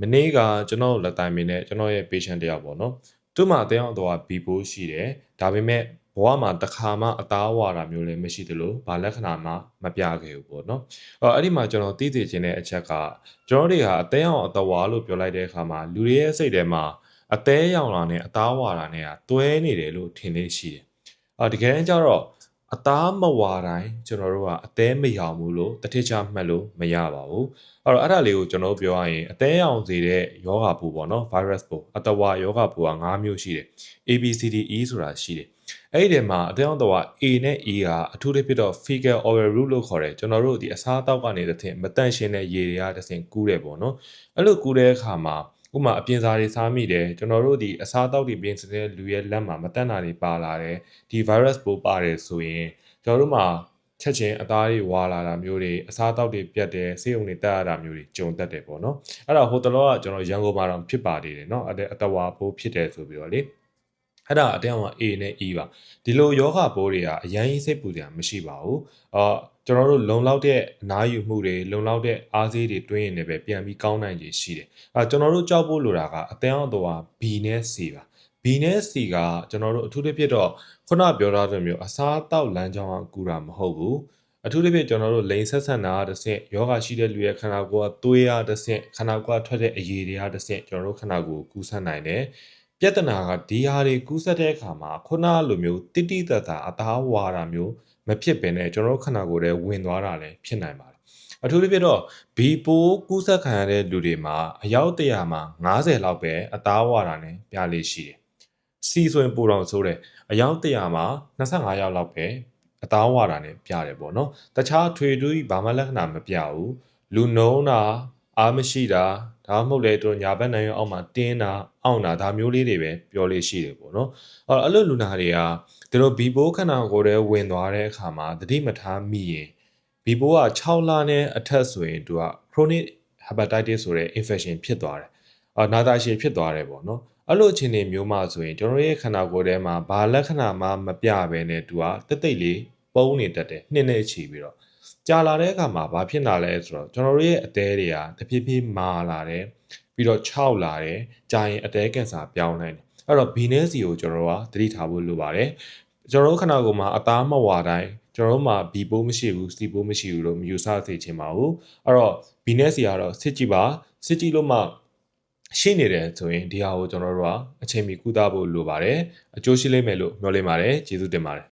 မနေ့ကကျွန်တော်လက်တိုင်မင်းနဲ့ကျွန်တော်ရဲ့ patient တယောက်ပေါ့နော်သူ့မှာအသေးအောင်တော့ B4 ရှိတယ်ဒါပေမဲ့ဘဝမှာတစ်ခါမှအသားဝါတာမျိုးလည်းမရှိသလိုဘာလက္ခဏာမှမပြခဲ့ဘူးပေါ့နော်အော်အဲ့ဒီမှာကျွန်တော်သိသိချင်းတဲ့အချက်ကကျွန်တော်တွေဟာအသေးအောင်အသားဝါလို့ပြောလိုက်တဲ့အခါမှာလူတွေရဲ့စိတ်ထဲမှာအသေးရောင်လာနဲ့အသားဝါတာနဲ့ကတွဲနေတယ်လို့ထင်နေရှိတယ်အော်တကယ်တမ်းကျတော့ အသားမဝါတိုင်းကျွန်တော်တို့ကအသေးမရောင်ဘူးလို့တစ်ထစ်ချမှတ်လို့မရပါဘူးအဲ့တော့အဲ့ဒါလေးကိုကျွန်တော်ပြောရရင်အသေးရောင်စေတဲ့ယောဂပိုးပေါ့နော် virus ပိုးအတဝါယောဂပိုးက၅မျိုးရှိတယ် ABCDE ဆိုတာရှိတယ်အဲ့ဒီထဲမှာအသေးအောင်တော့ A နဲ့ E ကအထူးသဖြင့်တော့ fecal oral route လို့ခေါ်တယ်ကျွန်တော်တို့ဒီအစားအသောက်ကနေတစ်ထင်မတန့်ရှင်းတဲ့ရေတွေကတစ်ဆင့်ကူးတယ်ပေါ့နော်အဲ့လိုကူးတဲ့အခါမှာ ဥမာအပြင်စာတွေစားမိတယ်ကျွန်တော်တို့ဒီအစားအသောက်တွေပြင်ဆင်တဲ့လူရဲ့လက်မှာမတက်တာတွေပါလာတယ်ဒီ virus ပိုးပါတယ်ဆိုရင်ကျွန်တော်တို့မှာချက်ချင်းအသားတွေဝါလာတာမျိုးတွေအစားအသောက်တွေပြတ်တယ်ဆေးရုံတွေတက်ရတာမျိုးတွေကြုံတတ်တယ်ပေါ့နော်အဲ့ဒါဟိုတလောကကျွန်တော်ရန်ကုန်မှာတော့ဖြစ်ပါသေးတယ်နော်အဲ့အတဝါပိုးဖြစ်တယ်ဆိုပြီးတော့လေအဲ့ဒါအတယောက်မှာ A နဲ့ E ပါဒီလိုယောဂပိုးတွေကအရင်စိတ်ပူစရာမရှိပါဘူးအော် ကျွန်တော်တို့လုံလောက်တဲ့အနားယူမှုတွေလုံလောက်တဲ့အားစေးတွေတွင်းရင်လည်းပဲပြန်ပြီးကောင်းနိုင်ခြေရှိတယ်အဲကျွန်တော်တို့ကြောက်ဖို့လိုတာကအတောင်တော့ B နဲ့ C ပါ B နဲ့ C ကကျွန်တော်တို့အထူးသဖြင့်တော့ခုနပြောထားတဲ့မျိုးအစားအသောက်လမ်းကြောင်းအကူတာမဟုတ်ဘူးအထူးသဖြင့်ကျွန်တော်တို့လိန်ဆက်ဆန်တာတစ်ဆင့်ယောဂရှိတဲ့လူရဲ့ခန္ဓာကိုယ်ကသွေးရတစ်ဆင့်ခန္ဓာကိုယ်ကထွက်တဲ့အရည်တွေကတစ်ဆင့်ကျွန်တော်တို့ခန္ဓာကိုယ်ကိုကူးဆက်နိုင်တယ် ပြဿနာကဒီဟာတွေကူးဆက်တဲ့အခါမှာခုနလိုမျိုးတိတိတတ်တာအသားဝါတာမျိုးမဖြစ်ပင်နဲ့ကျွန်တော်တို့ခန္ဓာကိုယ်ထဲဝင်သွားတာလည်းဖြစ်နိုင်ပါတယ်အထူးသဖြင့်တော့ B ပိုးကူးဆက်ခံရတဲ့လူတွေမှာအယောက်တရာမှာ90လောက်ပဲအသားဝါတာနဲ့ပြလေးရှိတယ်။ C ဆိုရင်ပိုတော့ဆိုးတယ်အယောက်တရာမှာ25ယောက်လောက်ပဲအသားဝါတာနဲ့ပြတယ်ပေါ့နော်။တခြားထွေထွေဘာမှလက္ခဏာမပြဘူး။လူနှုံးတာ အားမရှိတာဒါမှမဟုတ်လေတို့ညာဘက်နိုင်ရအောက်မှာတင်းတာအောင့်တာဒါမျိုးလေးတွေပဲပြောလို့ရှိတယ်ပေါ့နော်။အဲ့တော့အဲ့လိုလူနာတွေကသူတို့ဘီဘိုးခန္ဓာကိုယ်ထဲဝင်သွားတဲ့အခါမှာတတိမထားမိရင်ဘီဘိုးက6လနဲ့အထက်ဆိုရင်သူက chronic hepatitis ဆိုတဲ့ infection ဖြစ်သွားတယ်။အာနာတာရှည်ဖြစ်သွားတယ်ပေါ့နော်။အဲ့လိုအခြေအနေမျိုးမှဆိုရင်ကျွန်တော်ရဲ့ခန္ဓာကိုယ်ထဲမှာဘာလက္ခဏာမှမပြဘဲနဲ့သူကတိတ်တိတ်လေး ပုံနေတတ်တယ်နှင်းနေချီပြီးတော့ကြာလာတဲ့အခါမှာဘာဖြစ်လာလဲဆိုတော့ကျွန်တော်တို့ရဲ့အသေးတွေကတဖြည်းဖြည်းမာလာတယ်ပြီးတော့6လာတယ်ကြာရင်အသေးကင်ဆာပြောင်းနိုင်တယ်အဲ့တော့ B နဲ့ C ကိုကျွန်တော်တို့ကသတိထားဖို့လိုပါတယ်ကျွန်တော်တို့ခန္ဓာကိုယ်မှာအသားမဝါတိုင်းကျွန်တော်တို့မှာ B ပိုးမရှိဘူး C ပိုးမရှိဘူးလို့မယူဆစေချင်ပါဘူးအဲ့တော့ B နဲ့ C ကတော့စစ်ကြည့်ပါစစ်ကြည့်လို့မှရှိနေတယ်ဆိုရင်ဒီဟာကိုကျွန်တော်တို့ကအချိန်မီကုသဖို့လိုပါတယ်အကျိုးရှိလိမ့်မယ်လို့မျှော်လင့်ပါတယ်ကျေးဇူးတင်ပါတယ်